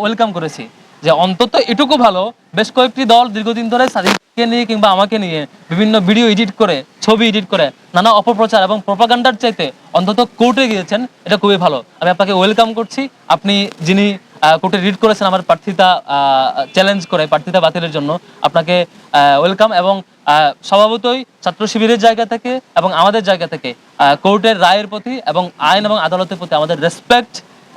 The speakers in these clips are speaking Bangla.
ওয়েলকাম করেছি। যে অন্তত এটুকু ভালো, বেশ কয়েকটি দল দীর্ঘদিন ধরে সাদিককে নিয়ে কিংবা আমাকে নিয়ে বিভিন্ন ভিডিও এডিট করে, ছবি এডিট করে, নানা অপপ্রচার এবং প্রপাগান্ডার চাইতে অন্তত কোর্টে গিয়েছেন, এটা খুবই ভালো। আমি আপনাকে ওয়েলকাম করছি। আপনি যিনি কোর্টে রিড করেছেন আমার প্রার্থিতা চ্যালেঞ্জ করে, প্রার্থিতা বাতিলের জন্য, আপনাকে ওয়েলকাম এবং স্বভাবতই ছাত্র শিবিরের জায়গা থেকে এবং আমাদের জায়গা থেকে কোর্টের রায়ের প্রতি এবং আইন এবং আদালতের প্রতি আমাদের রেসপেক্ট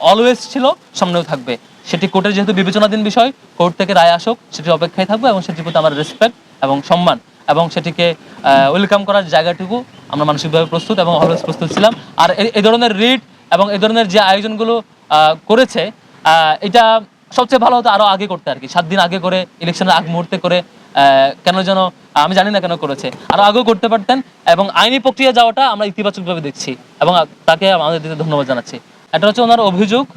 অলওয়েজ ছিল, সামনেও থাকবে। সেটি কোর্টের যেহেতু বিবেচনাধীন বিষয়, কোর্ট থেকে রায় আসুক, সেটির অপেক্ষায় থাকব এবং সেটির প্রতি আমার রেসপেক্ট এবং সম্মান এবং সেটিকে ওয়েলকাম করার জায়গাটুকু আমরা মানসিকভাবে প্রস্তুত এবং অলওয়েজ প্রস্তুত ছিলাম। আর এই- ধরনের রিট এবং এই ধরনের যে আয়োজনগুলো করেছে এটা সবচেয়ে ভালো হতো আরও আগে করতে আর কি। সাত দিন আগে করে ইলেকশনের আগ মুহূর্তে করে কেন যেন আমি জানি না কেন করেছে। আরও আগেও করতে পারতেন এবং আইনি প্রক্রিয়া যাওয়াটা আমরা ইতিবাচকভাবে দেখছি এবং তাকে আমাদের দিতে ধন্যবাদ জানাচ্ছি। এটা হচ্ছে ওনার অভিযোগ।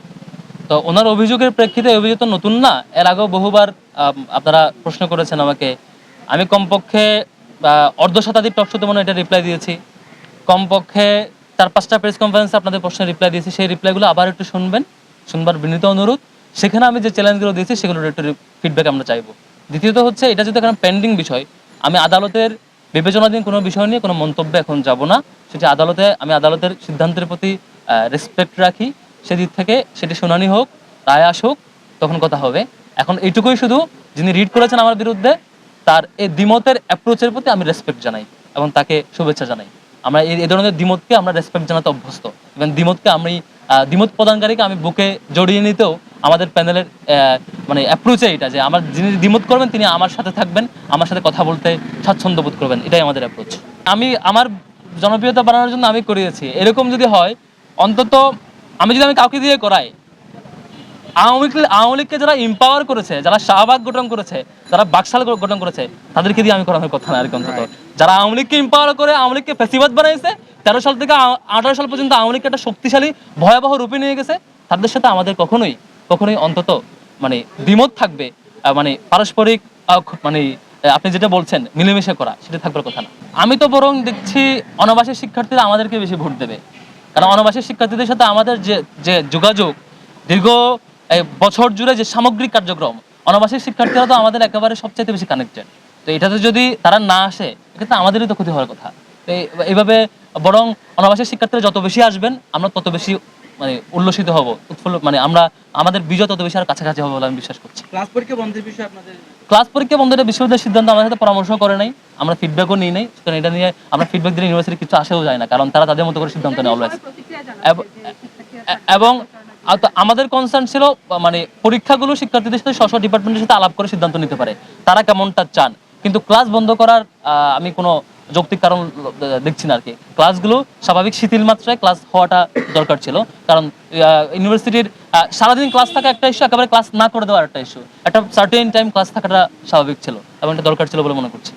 তো ওনার অভিযোগের প্রেক্ষিতে অভিযোগ তো নতুন না, এর আগেও বহুবার আপনারা প্রশ্ন করেছেন আমাকে। আমি কমপক্ষে অর্ধ শতাধিক টকশোতে মনে এটা রিপ্লাই দিয়েছি। কমপক্ষে চার পাঁচটা প্রেস কনফারেন্সে আপনাদের প্রশ্নের রিপ্লাই দিয়েছি। সেই রিপ্লাইগুলো আবার একটু শুনবেন, শুনবার বিনীত অনুরোধ। সেখানে আমি যে চ্যালেঞ্জগুলো দিয়েছি, সেগুলোর একটু ফিডব্যাক আমরা চাইব। দ্বিতীয়ত হচ্ছে, এটা যদি এখন পেন্ডিং বিষয়, আমি আদালতের বিবেচনাধীন কোনো বিষয় নিয়ে কোনো মন্তব্যে এখন যাব না। সেটি আদালতে, আমি আদালতের সিদ্ধান্তের প্রতি রেসপেক্ট রাখি। সেদিক থেকে সেটি শুনানি হোক, রায় আসুক, তখন কথা হবে। এখন এইটুকুই শুধু, যিনি রিড করেছেন আমার বিরুদ্ধে, তার এই দ্বিমতের অ্যাপ্রোচের প্রতি আমি রেসপেক্ট জানাই এবং তাকে শুভেচ্ছা জানাই। আমরা এই ধরনের দ্বিমতকে আমরা রেসপেক্ট জানাতে অভ্যস্ত। এবং দ্বিমতকে আমি দ্বিমত প্রদানকারীকে আমি বুকে জড়িয়ে নিতেও আমাদের প্যানেলের মানে অ্যাপ্রোচে এটা যে আমার যিনি দ্বিমত করবেন, তিনি আমার সাথে থাকবেন, আমার সাথে কথা বলতে স্বাচ্ছন্দ্য বোধ করবেন। এটাই আমাদের অ্যাপ্রোচ আমি, আমার জনপ্রিয়তা বাড়ানোর জন্য আমি করিয়েছি। এরকম যদি হয়, অন্তত আমি যদি আমি কাউকে দিয়ে করাই আওয়ামী লীগ আওয়ামী লীগকে যারা ইম্পাওয়ার করেছে যারা শাহবাগ গঠন করেছে যারা বাকশাল গঠন করেছে তাদেরকে দিয়ে আমি করানোর কথা না আর কি অন্তত। যারা আওয়ামী লীগকে ইম্পাওয়ার করে আওয়ামী লীগকে ফেসিবাদ বানাইছে তেরো সাল থেকে আঠারো সাল পর্যন্ত আওয়ামী লীগকে একটা শক্তিশালী ভয়াবহ রূপে নিয়ে গেছে তাদের সাথে আমাদের কখনোই কখনোই অন্তত মানে দ্বিমত থাকবে মানে পারস্পরিক মানে আপনি যেটা বলছেন মিলেমিশে করা সেটা থাকবার কথা না। আমি তো বরং দেখছি অনাবাসী শিক্ষার্থীরা আমাদেরকে বেশি ভোট দেবে। কারণ অনাবাসিক শিক্ষার্থীদের সাথে আমাদের যে যে যোগাযোগ, দীর্ঘ বছর জুড়ে যে সামগ্রিক কার্যক্রম, অনাবাসিক শিক্ষার্থীরা তো আমাদের একেবারে সবচেয়ে বেশি কানেক্টেড তো এটাতে যদি তারা না আসে, এক্ষেত্রে আমাদেরই তো ক্ষতি হওয়ার কথা। এইভাবে বরং অনাবাসিক শিক্ষার্থীরা যত বেশি আসবেন, আমরা তত বেশি মানে উল্লসিত হব উৎফুল্ল মানে আমরা আমাদের বিজয় তত বেশি আর কাছাকাছি হবে বলে আমি বিশ্বাস করছি। ক্লাস পরীক্ষা বন্ধের বিষয়ে আপনাদের ক্লাস পরীক্ষা বন্ধের বিশ্ববিদ্যালয়ের সিদ্ধান্ত আমাদের সাথে পরামর্শ করে নাই আমরা ফিডব্যাকও নিই নাই সুতরাং এটা নিয়ে আমরা ফিডব্যাক দিলে ইউনিভার্সিটি কিছু আসেও যায় না কারণ তারা তাদের মতো করে সিদ্ধান্ত নেয় অলওয়েজ এবং আমাদের কনসার্ন ছিল মানে পরীক্ষাগুলো শিক্ষার্থীদের সাথে স্ব ডিপার্টমেন্টের সাথে আলাপ করে সিদ্ধান্ত নিতে পারে তারা কেমনটা চান। কিন্তু ক্লাস বন্ধ করার আমি কোনো যৌক্তিক কারণ দেখছি না আর কি। ক্লাসগুলো স্বাভাবিক শিথিল মাত্রায় ক্লাস হওয়াটা দরকার ছিল। কারণ ইউনিভার্সিটির সারাদিন ক্লাস থাকা একটা ইস্যু একেবারে ক্লাস না করে দেওয়ার একটা ইস্যু একটা সার্টেন টাইম ক্লাস থাকাটা স্বাভাবিক ছিল এবং এটা দরকার ছিল বলে মনে করছি।